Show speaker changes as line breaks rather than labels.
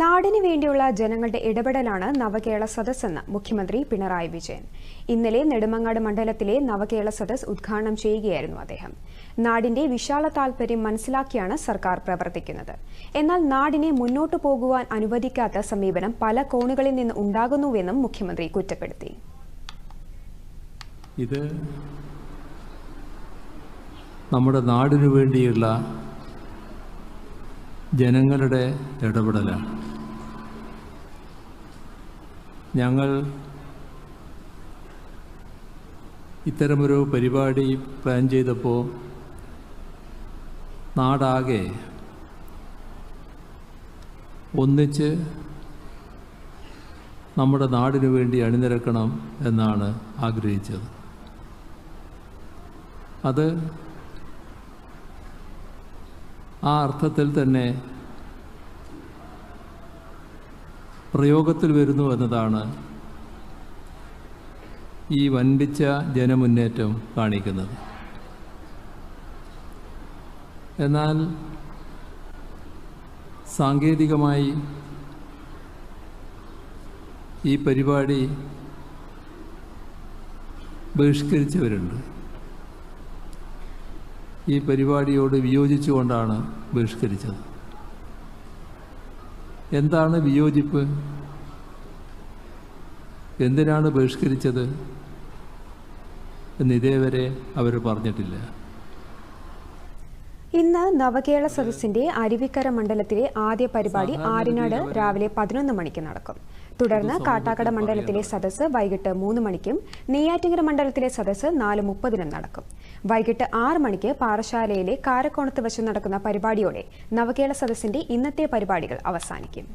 നാടിന് വേണ്ടിയുള്ള ജനങ്ങളുടെ ഇടപെടലാണ് നവകേരള സദസ്സെന്ന് മുഖ്യമന്ത്രി പിണറായി വിജയൻ. ഇന്നലെ നെടുമങ്ങാട് മണ്ഡലത്തിലെ നവകേരള സദസ് ഉദ്ഘാടനം ചെയ്യുകയായിരുന്നു അദ്ദേഹം. നാടിന്റെ വിശാല താൽപര്യം മനസ്സിലാക്കിയാണ് സർക്കാർ പ്രവർത്തിക്കുന്നത്. എന്നാൽ നാടിനെ മുന്നോട്ടു പോകുവാൻ അനുവദിക്കാത്ത സമീപനം പല കോണുകളിൽ നിന്ന് ഉണ്ടാകുന്നുവെന്നും മുഖ്യമന്ത്രി കുറ്റപ്പെടുത്തി.
ഇത് നമ്മുടെ നാടിനു വേണ്ടിയുള്ള ജനങ്ങളുടെ ഇടപെടലാണ്. ഞങ്ങൾ ഇത്തരമൊരു പരിപാടി പ്ലാൻ ചെയ്തപ്പോൾ നാടാകെ ഒന്നിച്ച് നമ്മുടെ നാടിനു വേണ്ടി അണിനിരക്കണം എന്നാണ് ആഗ്രഹിച്ചത്. അത് ആ അർത്ഥത്തിൽ തന്നെ പ്രയോഗത്തിൽ വരുന്നു എന്നതാണ് ഈ വൻപിച്ച ജനമുന്നേറ്റം കാണിക്കുന്നത്. എന്നാൽ സാങ്കേതികമായി ഈ പരിപാടി ബഹിഷ്കരിച്ചവരുണ്ട്. ഈ പരിപാടിയോട് വിയോജിച്ചുകൊണ്ടാണ് ബഹിഷ്കരിച്ചത്. എന്താണ് വിയോജിപ്പ്? എന്തിനാണ് ബഹിഷ്കരിച്ചത്? എന്ന് ഇതേവരെ അവർ പറഞ്ഞിട്ടില്ല.
ഇന്ന് നവകേരള സദസ്സിന്റെ അരുവിക്കര മണ്ഡലത്തിലെ ആദ്യ പരിപാടി ആര്യനാട് രാവിലെ പതിനൊന്ന് മണിക്ക് നടക്കും. തുടർന്ന് കാട്ടാക്കട മണ്ഡലത്തിലെ സദസ്സ് വൈകിട്ട് മൂന്ന് മണിക്കും നെയ്യാറ്റിങ്കര മണ്ഡലത്തിലെ സദസ്സ് നാല് മുപ്പതിനും നടക്കും. വൈകിട്ട് ആറ് മണിക്ക് പാറശാലയിലെ കാരക്കോണത്ത് വശം നടക്കുന്ന പരിപാടിയോടെ നവകേരള സദസ്സിന്റെ ഇന്നത്തെ പരിപാടികൾ അവസാനിക്കും.